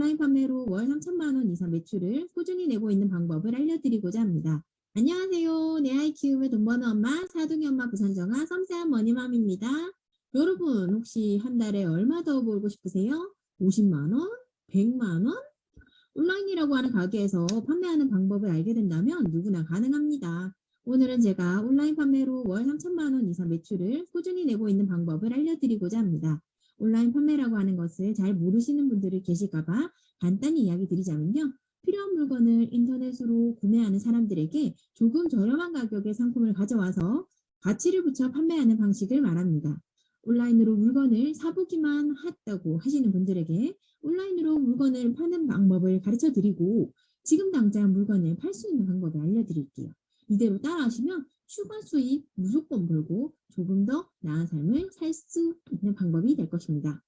온라인 판매로 월 3천만 원 이상 매출을 꾸준히 내고 있는 방법을 알려드리고자 합니다. 안녕하세요. 내 아이 키우며 돈 버는 엄마, 사둥이 엄마 부산정아 섬세한 머니맘입니다. 여러분 혹시 한 달에 얼마 더 벌고 싶으세요? 50만 원? 100만 원? 온라인이라고 하는 가게에서 판매하는 방법을 알게 된다면 누구나 가능합니다. 오늘은 제가 온라인 판매로 월 3천만 원 이상 매출을 꾸준히 내고 있는 방법을 알려드리고자 합니다. 온라인 판매라고 하는 것을 잘 모르시는 분들이 계실까 봐 간단히 이야기 드리자면요. 필요한 물건을 인터넷으로 구매하는 사람들에게 조금 저렴한 가격의 상품을 가져와서 가치를 붙여 판매하는 방식을 말합니다. 온라인으로 물건을 사보기만 했다고 하시는 분들에게 온라인으로 물건을 파는 방법을 가르쳐 드리고 지금 당장 물건을 팔 수 있는 방법을 알려드릴게요. 이대로 따라하시면 추가 수익 무조건 벌고 조금 더 나은 삶을 살 수 있는 방법이 될 것입니다.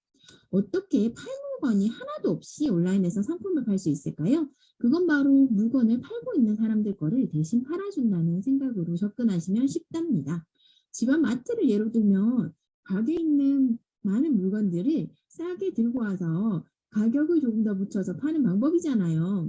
어떻게 팔 물건이 하나도 없이 온라인에서 상품을 팔 수 있을까요? 그건 바로 물건을 팔고 있는 사람들 거를 대신 팔아준다는 생각으로 접근하시면 쉽답니다. 집안 마트를 예로 들면 가게에 있는 많은 물건들을 싸게 들고 와서 가격을 조금 더 붙여서 파는 방법이잖아요.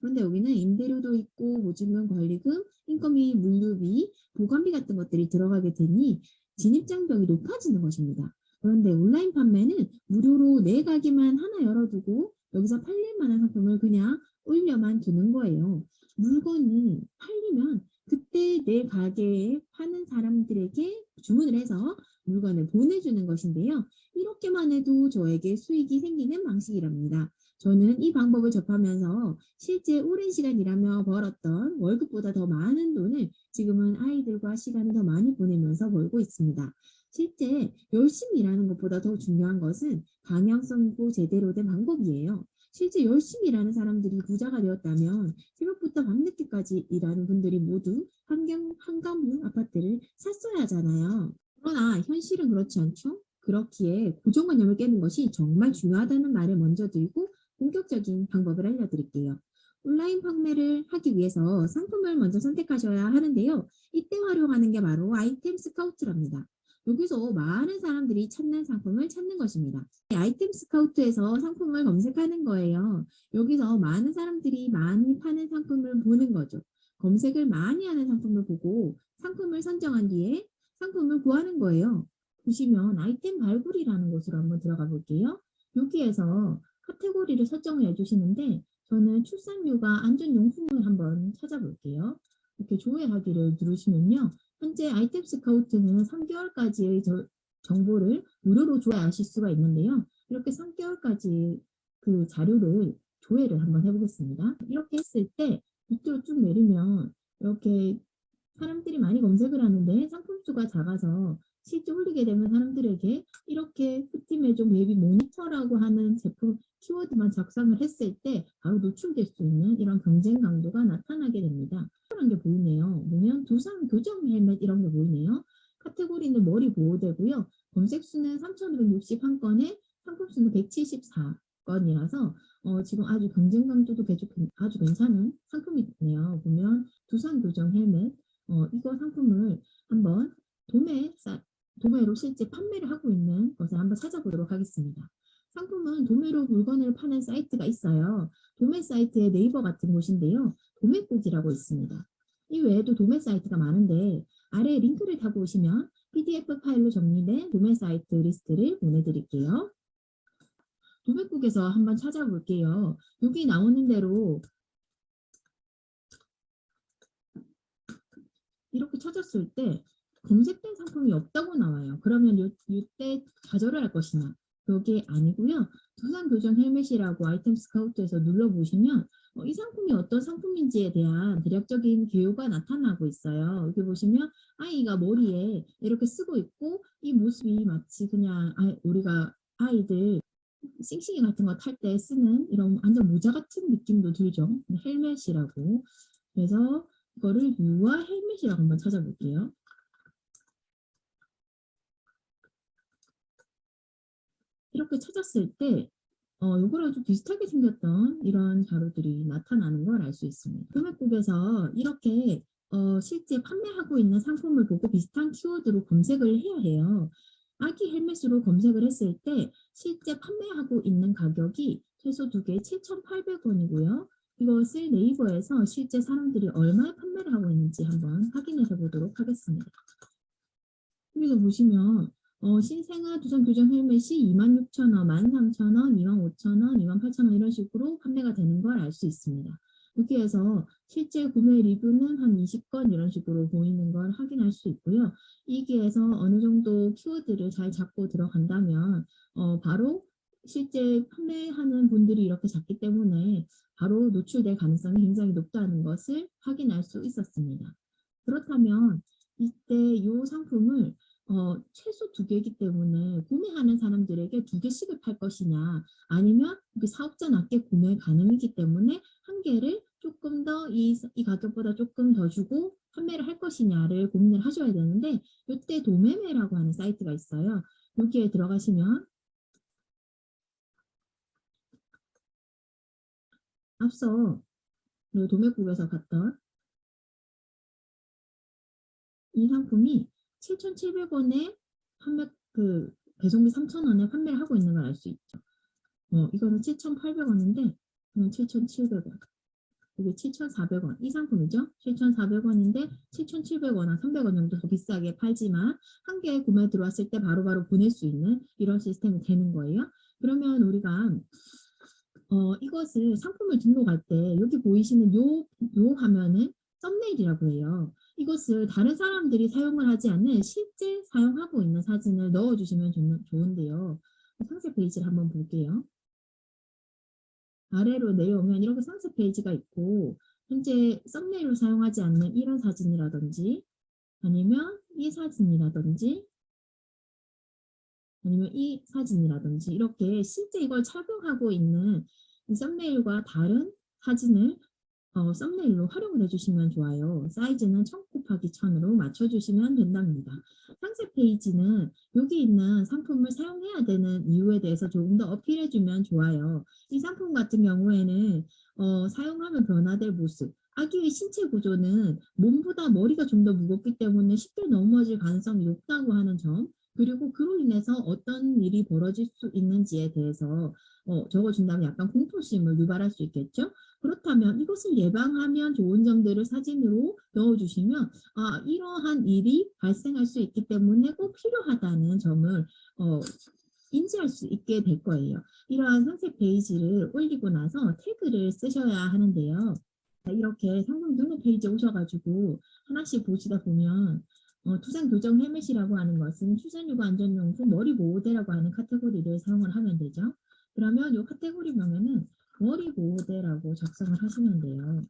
그런데 여기는 임대료도 있고 보증금 권리금, 인건비, 물류비, 보관비 같은 것들이 들어가게 되니 진입장벽이 높아지는 것입니다. 그런데 온라인 판매는 무료로 내 가게만 하나 열어두고 여기서 팔릴 만한 상품을 그냥 올려만 두는 거예요. 물건이 팔리면 그때 내 가게에 파는 사람들에게 주문을 해서 물건을 보내주는 것인데요. 이렇게만 해도 저에게 수익이 생기는 방식이랍니다. 저는 이 방법을 접하면서 실제 오랜 시간 일하며 벌었던 월급보다 더 많은 돈을 지금은 아이들과 시간을 더 많이 보내면서 벌고 있습니다. 실제 열심히 일하는 것보다 더 중요한 것은 방향성이고 제대로 된 방법이에요. 실제 열심히 일하는 사람들이 부자가 되었다면 새벽부터 밤늦게까지 일하는 분들이 모두 한경, 한가문 아파트를 샀어야 하잖아요. 그러나 현실은 그렇지 않죠? 그렇기에 고정관념을 깨는 것이 정말 중요하다는 말을 먼저 들고 본격적인 방법을 알려드릴게요. 온라인 판매를 하기 위해서 상품을 먼저 선택하셔야 하는데요. 이때 활용하는 게 바로 아이템 스카우트랍니다. 여기서 많은 사람들이 찾는 상품을 찾는 것입니다. 아이템 스카우트에서 상품을 검색하는 거예요. 여기서 많은 사람들이 많이 파는 상품을 보는 거죠. 검색을 많이 하는 상품을 보고 상품을 선정한 뒤에 상품을 구하는 거예요. 보시면 아이템 발굴이라는 곳으로 한번 들어가 볼게요. 여기에서 카테고리를 설정해 주시는데 저는 출산육아 안전용품을 한번 찾아볼게요. 이렇게 조회하기를 누르시면요. 현재 아이템 스카우트는 3개월까지의 저, 정보를 무료로 조회하실 수가 있는데요. 이렇게 3개월까지 그 자료를 조회를 한번 해보겠습니다. 이렇게 했을 때 밑으로 쭉 내리면 이렇게 사람들이 많이 검색을 하는데 상품 수가 작아서 실제 올리게 되면 사람들에게 이렇게 푸티메종 베이비 모니터라고 하는 제품 키워드만 작성을 했을 때 바로 노출될 수 있는 이런 경쟁 강도가 나타나게 됩니다. 이런 게 보이네요. 보면 두상 교정 헬멧 이런 게 보이네요. 카테고리는 머리 보호되고요. 검색 수는 3,561건에 상품 수는 174건이라서 어, 지금 아주 경쟁 강도도 계속 아주 괜찮은 상품이네요. 보면 두상 교정 헬멧 어, 이거 상품을 한번 도매, 도매로 실제 판매를 하고 있는 것을 한번 찾아보도록 하겠습니다. 상품은 도매로 물건을 파는 사이트가 있어요. 도매 사이트의 네이버 같은 곳인데요. 도매국이라고 있습니다. 이 외에도 도매 사이트가 많은데 아래 링크를 타고 오시면 PDF 파일로 정리된 도매 사이트 리스트를 보내드릴게요. 도매국에서 한번 찾아볼게요. 여기 나오는 대로 이렇게 찾았을 때 검색된 상품이 없다고 나와요. 그러면 요, 이때 좌절을 할 것이냐? 그게 아니고요. 두산 교정 헬멧이라고 아이템 스카우트에서 눌러보시면 어, 이 상품이 어떤 상품인지에 대한 대략적인 개요가 나타나고 있어요. 여기 보시면 아이가 머리에 이렇게 쓰고 있고 이 모습이 마치 그냥 아, 우리가 아이들 싱싱이 같은 거 탈 때 쓰는 이런 완전 모자 같은 느낌도 들죠. 헬멧이라고. 그래서 이거를 유아 헬멧이라고 한번 찾아볼게요. 이렇게 찾았을 때 어, 요거랑 좀 비슷하게 생겼던 이런 자료들이 나타나는 걸 알 수 있습니다. 금액국에서 이렇게 어, 실제 판매하고 있는 상품을 보고 비슷한 키워드로 검색을 해야 해요. 아기 헬멧으로 검색을 했을 때 실제 판매하고 있는 가격이 최소 두 개에 7,800원이고요. 이것을 네이버에서 실제 사람들이 얼마에 판매를 하고 있는지 한번 확인해 보도록 하겠습니다. 여기서 보시면 어, 신생아 두산 교정 헬멧이 26,000원, 13,000원, 25,000원, 28,000원 이런 식으로 판매가 되는 걸 알 수 있습니다. 여기에서 실제 구매 리뷰는 한 20건 이런 식으로 보이는 걸 확인할 수 있고요. 이 기에서 어느 정도 키워드를 잘 잡고 들어간다면 어, 바로 실제 판매하는 분들이 이렇게 작기 때문에 바로 노출될 가능성이 굉장히 높다는 것을 확인할 수 있었습니다. 그렇다면 이때 이 상품을 어, 최소 두 개이기 때문에 구매하는 사람들에게 두 개씩을 팔 것이냐 아니면 이게 사업자답게 구매 가능이기 때문에 한 개를 조금 더이 이 가격보다 조금 더 주고 판매를 할 것이냐를 고민을 하셔야 되는데 이때 도매매라고 하는 사이트가 있어요. 여기에 들어가시면 앞서 이 도매국에서 봤던 이 상품이 7,700원에 판매 그 배송비 3,000원에 판매를 하고 있는 걸 알 수 있죠. 어, 이거는 7,800원인데 이건 7,700원. 이게 7,400원. 이 상품이죠. 7,400원인데 7,700원, 300원 정도 더 비싸게 팔지만 한 개 구매 들어왔을 때 바로바로 보낼 수 있는 이런 시스템이 되는 거예요. 그러면 우리가 어, 이것을 상품을 등록할 때 여기 보이시는 요, 요 화면은 썸네일이라고 해요. 이것을 다른 사람들이 사용을 하지 않는 실제 사용하고 있는 사진을 넣어주시면 좋, 좋은데요. 상세 페이지를 한번 볼게요. 아래로 내려오면 이렇게 상세 페이지가 있고 현재 썸네일로 사용하지 않는 이런 사진이라든지 아니면 이 사진이라든지 아니면 이 사진이라든지 이렇게 실제 이걸 착용하고 있는 이 썸네일과 다른 사진을 어, 썸네일로 활용을 해주시면 좋아요. 사이즈는 1000 곱하기 1000으로 맞춰주시면 된답니다. 상세 페이지는 여기 있는 상품을 사용해야 되는 이유에 대해서 조금 더 어필해주면 좋아요. 이 상품 같은 경우에는 어, 사용하면 변화될 모습, 아기의 신체 구조는 몸보다 머리가 좀 더 무겁기 때문에 쉽게 넘어질 가능성이 높다고 하는 점, 그리고 그로 인해서 어떤 일이 벌어질 수 있는지에 대해서 어, 적어준다면 약간 공포심을 유발할 수 있겠죠. 그렇다면 이것을 예방하면 좋은 점들을 사진으로 넣어주시면 아 이러한 일이 발생할 수 있기 때문에 꼭 필요하다는 점을 어, 인지할 수 있게 될 거예요. 이러한 상세 페이지를 올리고 나서 태그를 쓰셔야 하는데요. 자, 이렇게 상품 등록 페이지에 오셔가지고 하나씩 보시다 보면 어, 투상 교정 헬멧이라고 하는 것은 출산휴가 안전용품 머리 보호대라고 하는 카테고리를 사용을 하면 되죠. 그러면 이 카테고리명에는 머리 보호대라고 작성을 하시면 돼요.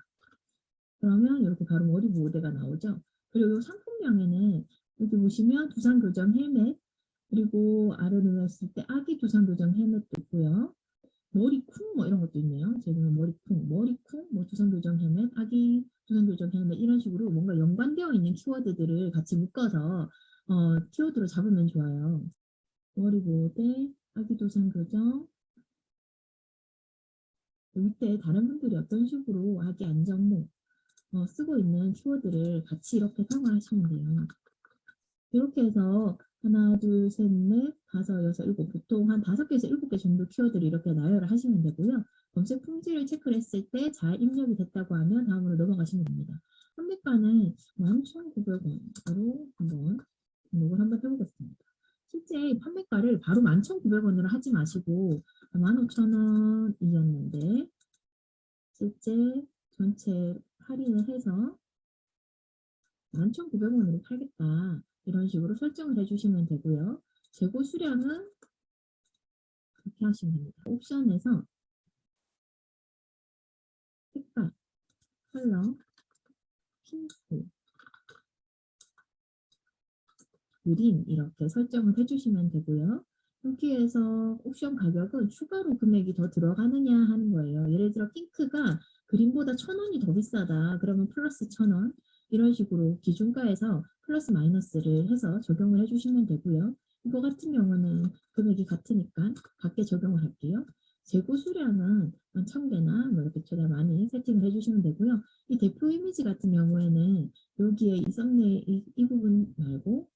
그러면 이렇게 바로 머리 보호대가 나오죠. 그리고 이 상품명에는 여기 보시면 두상 교정 헬멧 그리고 아래 누웠을 때 아기 두상 교정 헬멧도 있고요. 머리쿵 뭐 이런 것도 있네요. 제가 머리쿵, 머리쿵, 뭐 두상 교정 헬멧, 아기 두상 교정 헬멧 이런 식으로 뭔가 연관되어 있는 키워드들을 같이 묶어서 어, 키워드로 잡으면 좋아요. 머리 보호대, 아기 두상 교정, 밑에 다른 분들이 어떤 식으로 아기 안전모 어, 쓰고 있는 키워드를 같이 이렇게 사용하시면 돼요. 이렇게 해서 하나, 둘, 셋, 넷, 다섯, 여섯, 일곱 보통 한 다섯 개에서 일곱 개 정도 키워드를 이렇게 나열을 하시면 되고요. 검색 품질을 체크를 했을 때 잘 입력이 됐다고 하면 다음으로 넘어가시면 됩니다. 판매가는 11,900원으로 한번 등록을 한번 해보겠습니다. 실제 판매가를 바로 11,900원으로 하지 마시고 15,000원이었는데 실제 전체 할인을 해서 11,900원으로 팔겠다. 이런 식으로 설정을 해주시면 되고요. 재고 수량은 이렇게 하시면 됩니다. 옵션에서 색깔, 컬러, 핑크, 그린 이렇게 설정을 해주시면 되고요. 여기에서 옵션 가격은 추가로 금액이 더 들어가느냐 하는 거예요. 예를 들어 핑크가 그린보다 천 원이 더 비싸다. 그러면 플러스 천 원. 이런 식으로 기준가에서 플러스 마이너스를 해서 적용을 해주시면 되고요. 이거 같은 경우는 금액이 같으니까 같게 적용을 할게요. 재고 수량은 한 1000개나 뭐 이렇게 최대 많이 세팅을 해주시면 되고요. 이 대표 이미지 같은 경우에는 여기에 이 썸네일 이, 이 부분 말고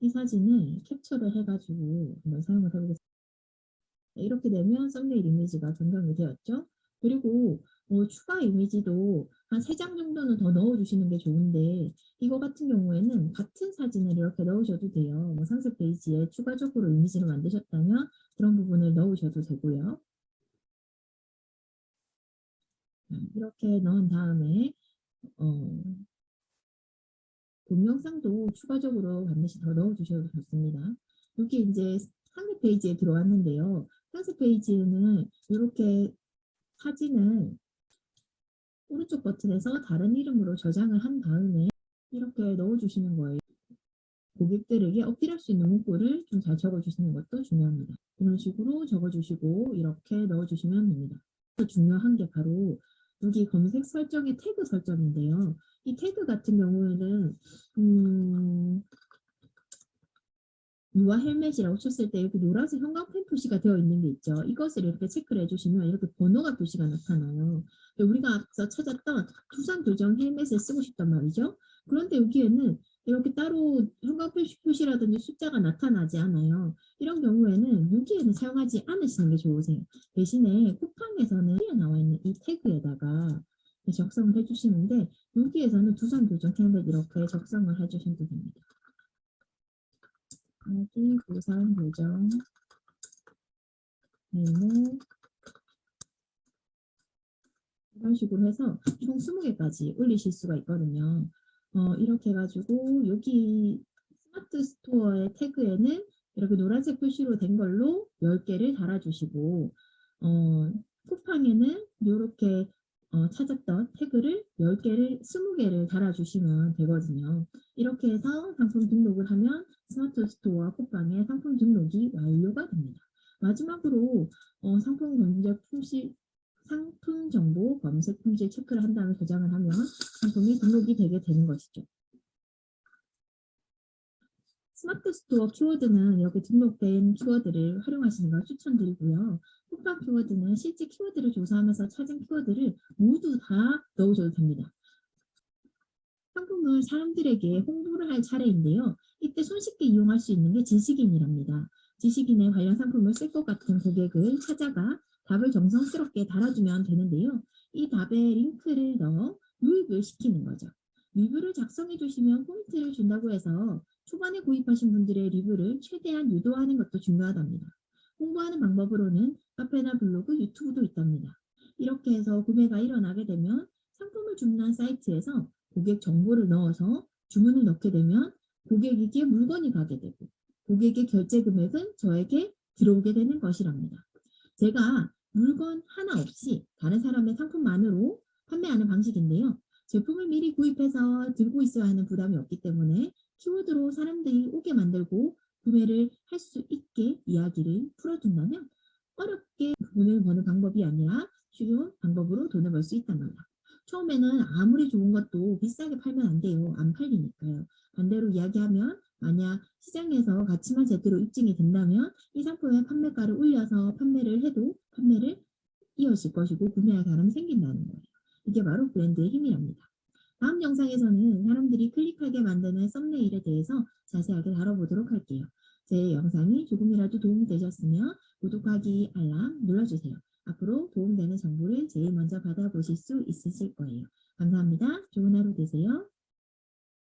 이 사진을 캡처를 해가지고 한번 사용을 해보겠습니다. 이렇게 되면 썸네일 이미지가 변경이 되었죠. 그리고 어, 추가 이미지도 한 세 장 정도는 더 넣어주시는 게 좋은데 이거 같은 경우에는 같은 사진을 이렇게 넣으셔도 돼요. 뭐 상세 페이지에 추가적으로 이미지를 만드셨다면 그런 부분을 넣으셔도 되고요. 음, 이렇게 넣은 다음에 어, 동영상도 추가적으로 반드시 더 넣어주셔도 좋습니다. 여기 이제 상세 페이지에 들어왔는데요. 상세 페이지에는 이렇게 사진을 오른쪽 버튼에서 다른 이름으로 저장을 한 다음에 이렇게 넣어주시는 거예요. 고객들에게 어필할 수 있는 문구를 좀 잘 적어주시는 것도 중요합니다. 이런 식으로 적어주시고 이렇게 넣어주시면 됩니다. 또 중요한 게 바로 여기 검색 설정의 태그 설정인데요. 이 태그 같은 경우에는 음, 유아 헬멧이라고 쳤을 때 여기 노란색 형광펜 표시가 되어 있는 게 있죠. 이것을 이렇게 체크를 해주시면 이렇게 번호가 표시가 나타나요. 우리가 앞서 찾았던 두산 교정 헬멧을 쓰고 싶단 말이죠. 그런데 여기에는 이렇게 따로 형광펜 표시라든지 숫자가 나타나지 않아요. 이런 경우에는 여기에는 사용하지 않으시는 게 좋으세요. 대신에 쿠팡에서는 여기에 나와 있는 이 태그에다가 적성을 해주시는데 여기에서는 두산 교정 헬멧 이렇게 적성을 해주셔도 됩니다. 여기 부산 교정 헬멧 이런 식으로 해서 총 20개까지 올리실 수가 있거든요. 어, 이렇게 해가지고 여기 스마트 스토어의 태그에는 이렇게 노란색 표시로 된 걸로 10개를 달아주시고 어, 쿠팡에는 이렇게 어, 찾았던 태그를 10개를, 20개를 달아주시면 되거든요. 이렇게 해서 상품 등록을 하면 스마트 스토어와 쿠팡에 상품 등록이 완료가 됩니다. 마지막으로 어, 상품 검색 품질 상품 정보 검색 품질 체크를 한 다음에 저장을 하면 상품이 등록이 되게 되는 것이죠. 스마트 스토어 키워드는 이렇게 등록된 키워드를 활용하시는 걸 추천드리고요. 쿠팡 키워드는 실제 키워드를 조사하면서 찾은 키워드를 모두 다 넣으셔도 됩니다. 상품을 사람들에게 홍보를 할 차례인데요. 이때 손쉽게 이용할 수 있는 게 지식인이랍니다. 지식인의 관련 상품을 쓸 것 같은 고객을 찾아가 답을 정성스럽게 달아주면 되는데요. 이 답에 링크를 넣어 유입을 시키는 거죠. 리뷰를 작성해 주시면 포인트를 준다고 해서 초반에 구입하신 분들의 리뷰를 최대한 유도하는 것도 중요하답니다. 홍보하는 방법으로는 카페나 블로그, 유튜브도 있답니다. 이렇게 해서 구매가 일어나게 되면 상품을 주문한 사이트에서 고객 정보를 넣어서 주문을 넣게 되면 고객에게 물건이 가게 되고 고객의 결제 금액은 저에게 들어오게 되는 것이랍니다. 제가 물건 하나 없이 다른 사람의 상품만으로 판매하는 방식인데요. 제품을 미리 구입해서 들고 있어야 하는 부담이 없기 때문에 키워드로 사람들이 오게 만들고 구매를 할 수 있게 이야기를 풀어준다면 어렵게 돈을 버는 방법이 아니라 쉬운 방법으로 돈을 벌 수 있단 말이야. 처음에는 아무리 좋은 것도 비싸게 팔면 안 돼요. 안 팔리니까요. 반대로 이야기하면 만약 시장에서 가치만 제대로 입증이 된다면 이 상품의 판매가를 올려서 판매를 해도 판매를 이어질 것이고 구매할 사람이 생긴다는 거예요. 이게 바로 브랜드의 힘이랍니다. 다음 영상에서는 사람들이 클릭하게 만드는 썸네일에 대해서 자세하게 다뤄보도록 할게요. 제 영상이 조금이라도 도움이 되셨으면 구독하기, 알람 눌러주세요. 앞으로 도움되는 정보를 제일 먼저 받아보실 수 있으실 거예요. 감사합니다. 좋은 하루 되세요.